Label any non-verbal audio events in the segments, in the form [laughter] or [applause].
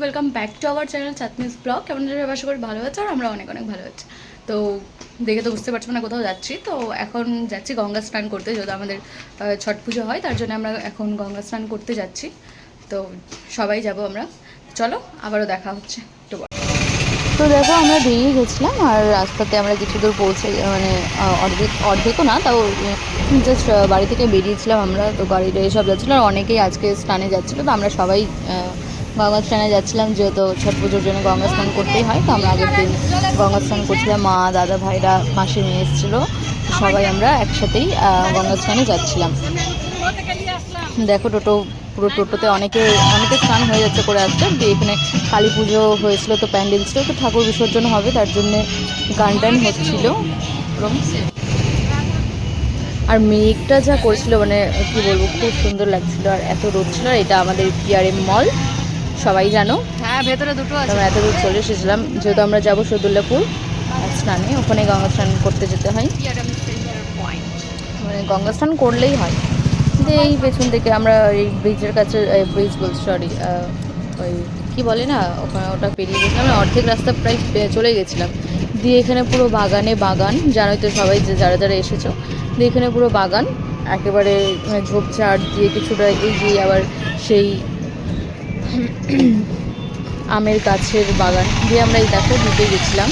Welcome back to our channel চাতমিস blog কেমন আশা করি ভালো আছে আর আমরা অনেক অনেক ভালো আছি। তো দেখে তো বুঝতে পারছ না কোথাও যাচ্ছি। তো এখন যাচ্ছি গঙ্গা স্নান করতে, যেহেতু আমাদের ছট পুজো হয়, তার জন্য আমরা এখন গঙ্গা স্নান করতে যাচ্ছি। তো সবাই যাব আমরা। চলো, আবারও দেখা হচ্ছে। তো দেখো, আমরা বেরিয়ে গেছিলাম আর রাস্তাতে আমরা কিছু দূর পৌঁছে মানে অর্ধেক অর্ধেকও না, তাও জাস্ট বাড়ি থেকে বেরিয়েছিলাম আমরা। তো গাড়িটা এসব যাচ্ছিল আর অনেকেই আজকে স্নানে যাচ্ছিল। তো আমরা সবাই গঙ্গা স্নানে যাচ্ছিলাম, যেহেতু ছট পুজোর জন্য গঙ্গা স্নান করতেই হয়, তো আমরা আগের দিন গঙ্গা স্নান করছিলাম। মা, দাদা, ভাইরা, মাসি নিয়ে এসেছিল। সবাই আমরা একসাথেই গঙ্গা স্নানে যাচ্ছিলাম। দেখো টোটো, পুরো টোটোতে অনেকে অনেকে স্নান হয়ে যাচ্ছে করে আসছে। দিয়ে এখানে কালী পুজো হয়েছিল, তো প্যান্ডেল ছিল, তো ঠাকুর বিসর্জন হবে, তার জন্য গান টান হচ্ছিল। আর মেঘটা যা করেছিল মানে কি বলব, খুব সুন্দর লাগছিল, আর এত রোদ ছিল, আর এটা আমাদের পিআরএম মল সবাই জানো? হ্যাঁ ভেতরে দুটো আছে। আমরা এত দূর চলে এসেছিলাম যেহেতু আমরা যাব সদুল্লাপুর। স্নানে ওখানে গঙ্গা স্নান করতে যেতে হয়। মানে গঙ্গা স্নান করলেই হয়। কিন্তু এই পেছন থেকে আমরা এই ব্রিজের কাছে ব্রিজ বলছি সরি ওই কী বলে না ওখানে ওটা পেরিয়ে গেছিলাম মানে অর্ধেক রাস্তা প্রায় চলে গেছিলাম। দিয়ে এখানে পুরো বাগানে বাগান জানোই তো সবাই যে যারা যারা এসেছ দিয়ে এখানে পুরো বাগান একেবারে মানে ঝোপঝাড় দিয়ে কিছুটা এগিয়ে আবার সেই [clears throat] আমের গাছের বাগান দিয়ে আমরা এই দেখো ঢুকে গেছিলাম।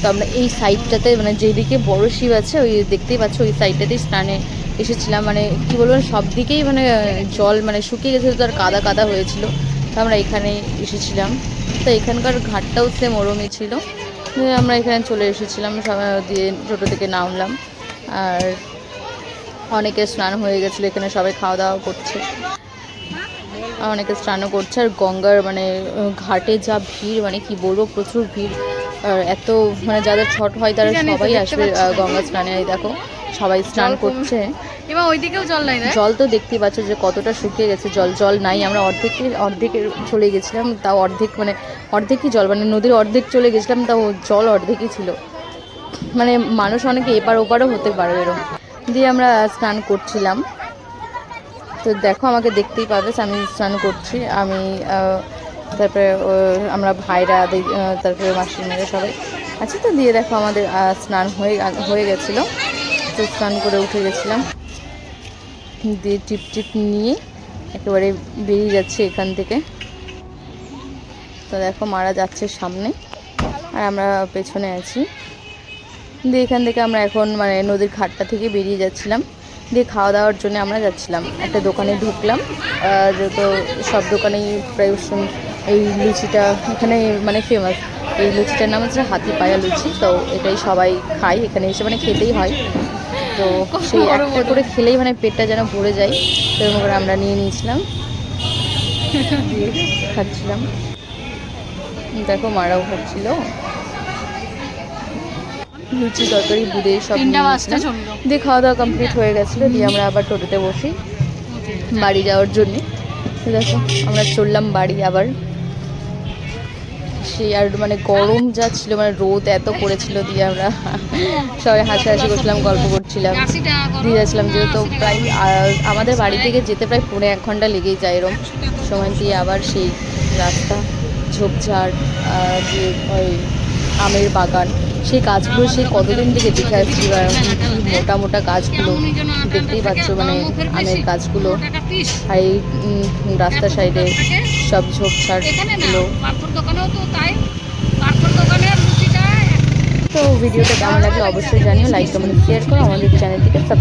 তো আমরা এই সাইডটাতে মানে যেদিকে বড় শিব আছে, ওই দেখতেই পাচ্ছ, ওই সাইডটাতেই স্নানে এসেছিলাম। মানে কি বলব সব দিকেই মানে জল মানে শুকিয়ে গেছে তো আর কাদা কাদা হয়েছিল, তো আমরা এখানে এসেছিলাম। তো এখানকার ঘাটটাও সেম ওরমই ছিল। আমরা এখানে চলে এসেছিলাম দিয়ে টোটো থেকে নামলাম। আর অনেকে স্নান হয়ে গেছিল, এখানে সবাই খাওয়া দাওয়া করছে। অনেকে স্নানও করছে আর গঙ্গার মানে ঘাটে যা ভিড় মানে কি বলব প্রচুর ভিড়। আর এত মানে যাদের ছট হয় তারা সবাই আসবে গঙ্গা স্নানে। দেখো সবাই স্নান করছে। এবার ওইদিকেও জল নাই জল তো দেখতেই পাচ্ছ যে কতটা শুকিয়ে গেছে জল জল নাই। আমরা অর্ধেকের অর্ধেকে চলে গেছিলাম তাও অর্ধেক মানে অর্ধেকই জল মানে নদীর অর্ধেক চলে গেছিলাম তাও জল অর্ধেকই ছিল। মানে মানুষ অনেকে এপার ওপারও হতে পারে এরকম। দিয়ে আমরা স্নান করছিলাম। তো দেখো, আমাকে দেখতেই পাবে আমি স্নান করছি। আমি তারপরে আমরা ভাইরা তারপরে মাসির মেয়েরা সবাই আছে। তো দিয়ে দেখো, আমাদের স্নান হয়ে হয়ে গেছিল। তো স্নান করে উঠে গেছিলাম। দিয়ে টিপ টিপ নিয়ে একেবারে বেরিয়ে যাচ্ছে এখান থেকে। তো দেখো, মারা যাচ্ছে সামনে, আর আমরা পেছনে আছি। দিয়ে এখান থেকে আমরা এখন মানে নদীর ঘাটটা থেকে বেরিয়ে যাচ্ছিলাম। দিয়ে খাওয়া দাওয়ার জন্য আমরা যাচ্ছিলাম। একটা দোকানে ঢুকলাম। যেহেতু সব দোকানেই প্রায় শুন- এই লুচিটা এখানে মানে ফেমাস এই লুচিটার নাম হচ্ছে হাতি পায়া লুচি। তো এটাই সবাই খায়। এখানে এসে মানে খেতেই হয়। তো সেই একটা করে খেলেই মানে পেটটা যেন ভরে যায়। সেরকম করে আমরা নিয়ে নিয়েছিলাম। [laughs] খাচ্ছিলাম। দেখো মারাও খাচ্ছিল লুচি তরকারি বুদে সব দিয়ে খাওয়া দাওয়া কমপ্লিট হয়ে গেছিল দিয়ে আমরা আবার টোটোতে বসি বাড়ি যাওয়ার জন্যে। দেখো আমরা চললাম বাড়ি আবার। সেই আর মানে গরম যা ছিল মানে রোদ এত পড়েছিল দিয়ে আমরা সবাই হাসাহাসি করছিলাম গল্প করছিলাম। দিয়ে যাচ্ছিলাম যেহেতু প্রায় আমাদের বাড়ি থেকে যেতে প্রায় পৌনে এক ঘণ্টা লেগেই যায় এরম। সময় দিয়ে আবার সেই রাস্তা ঝোপঝাড় দিয়ে ওই আমের বাগান। সেই গাছগুলো সেই কতদিন থেকে দেখে আসছি মোটা মোটা গাছগুলো? দেখতেই পাচ্ছ মানে আমের গাছগুলো। আর এই রাস্তার সাইডে সব ঝোপঝাড়গুলো। তো ভিডিওটা কেমন লাগলে অবশ্যই জানিও লাইক কমেন্ট শেয়ার করো, আমাদের চ্যানেলটিকে সাবস্ক্রাইব